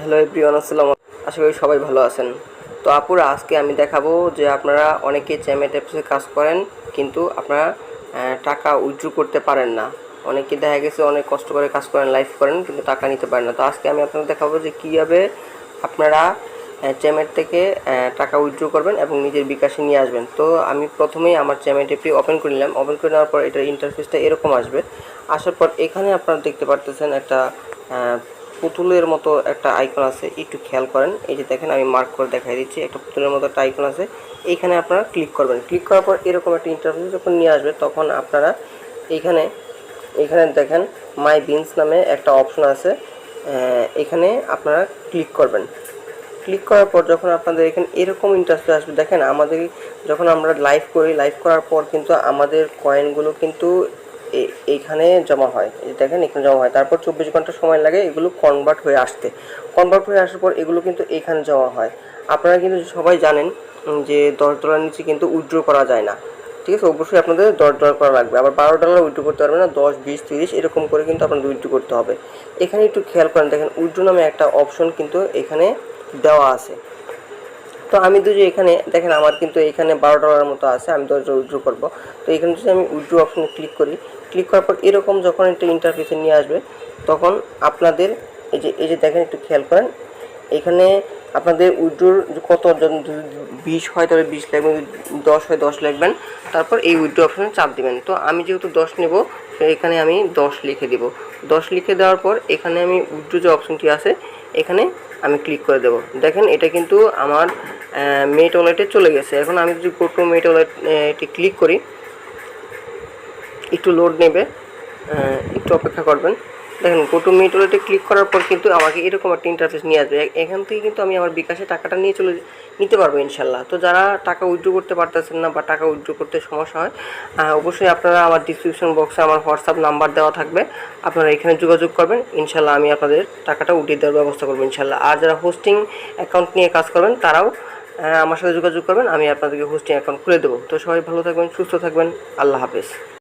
Hello everyone, আসসালাম আশা করি সবাই ভালো আছেন। তো আপুরা, আজকে আমি দেখাবো যে আপনারা অনেকে চ্যামে ট্যাপসে কাজ করেন, কিন্তু আপনারা টাকা উইথড্র করতে পারেন না। অনেকে দেখা গেছে অনেক কষ্ট করে কাজ করেন, লাইফ করেন, কিন্তু টাকা নিতে পারেন না। তো আজকে আমি আপনাদের দেখাবো যে কীভাবে আপনারা চ্যামেট থেকে টাকা উইথড্র করবেন এবং নিজের বিকাশে নিয়ে আসবেন। তো আমি প্রথমেই আমার চ্যামেট অ্যাপটি ওপেন করে নিলাম। ওপেন করে নেওয়ার পর এটার ইন্টারফেসটা এরকম আসবে। আসার পর এখানে আপনারা দেখতে পারতেছেন একটা পুতুলের মতো একটা আইকন আছে, একটু খেয়াল করেন। এই যে দেখেন, আমি মার্ক করে দেখাই দিচ্ছি, একটা পুতুলের মতো একটা আইকন আছে। এইখানে আপনারা ক্লিক করবেন। ক্লিক করার পর এরকম একটা ইন্টারফেস যখন নিয়ে আসবে, তখন আপনারা এইখানে এখানে দেখেন মাই বিনস নামে একটা অপশন আছে। এখানে আপনারা ক্লিক করবেন। ক্লিক করার পর যখন আপনাদের এখানে এরকম ইন্টারেস্ট আসবে, দেখেন, আমাদের যখন আমরা লাইভ করি লাইভ করার পর কিন্তু আমাদের কয়েনগুলো কিন্তু এইখানে জমা হয়। দেখেন, এখানে জমা হয়। তারপর চব্বিশ ঘণ্টা সময় লাগে এগুলো কনভার্ট হয়ে আসতে। কনভার্ট হয়ে আসার পর এগুলো কিন্তু এখানে জমা হয়। আপনারা কিন্তু সবাই জানেন যে দশ ডলার নিচে কিন্তু উইথড্র করা যায় না। ঠিক আছে? অবশ্যই আপনাদের দশ ডলার করা লাগবে। আবার বারো ডলার উইথড্র করতে পারবেন না, দশ, বিশ, তিরিশ, এরকম করে কিন্তু আপনাদের উইথড্র করতে হবে। এখানে একটু খেয়াল করেন, দেখেন উইথড্র নামে একটা অপশন কিন্তু এখানে দেওয়া আছে। তো আমি তো যে এখানে, দেখেন আমার কিন্তু এখানে বারো ডলারের মতো আছে, আমি দশ উইড্রো করব। তো এখানে যদি আমি উইড্রো অপশানে ক্লিক করি, ক্লিক করার পর এরকম যখন একটা ইন্টারফেসে নিয়ে আসবে, তখন আপনাদের এই যে এই যে দেখেন একটু খেয়াল করেন, এখানে আপনাদের উইড্রোর কত জন যদি বিশ হয় তাহলে বিশ লিখবেন যদি দশ হয় দশ লিখবেন তারপর এই উইথড্রো অপশনে চাপ দিবেন। তো আমি যেহেতু দশ নেব এখানে আমি দশ লিখে দিব। দশ লিখে দেওয়ার পর এখানে আমি উইড্রো যে অপশনটি আছে, এখানে আমি ক্লিক করে দেবো। দেখেন, এটা কিন্তু আমার মেট ওয়ালেটে চলে গেছে। এখন আমি যদি গোটো মেট ওয়ালেট এটি ক্লিক করি, একটু লোড নেবে একটু অপেক্ষা করবেন। দেখেন গোটু মিট ওয়ালেটে ক্লিক করার পর কিন্তু আমাকে এরকম একটা ইন্টারফেস নিয়ে আসবে। এখান থেকে কিন্তু আমি আমার বিকাশে টাকাটা নিয়ে চলে নিতে পারব ইনশাল্লাহ। তো যারা টাকা উইথড্র করতে পারতেছেন না বা টাকা উইথড্র করতে সমস্যা হয় অবশ্যই আপনারা আমার ডিসক্রিপশন বক্সে আমার হোয়াটসঅ্যাপ নাম্বার দেওয়া থাকবে। আপনারা এখানে যোগাযোগ করবেন। ইনশাল্লাহ আমি আপনাদের টাকাটা উঠিয়ে দেওয়ার ব্যবস্থা করব ইনশাল্লাহ। আর যারা হোস্টিং অ্যাকাউন্ট নিয়ে কাজ করবেন, তারাও আমার সাথে যোগাযোগ করবেন। আমি আপনাদেরকে হোস্টিং অ্যাকাউন্ট খুলে দেবো। তো সবাই ভালো থাকবেন, সুস্থ থাকবেন। আল্লাহ হাফেজ।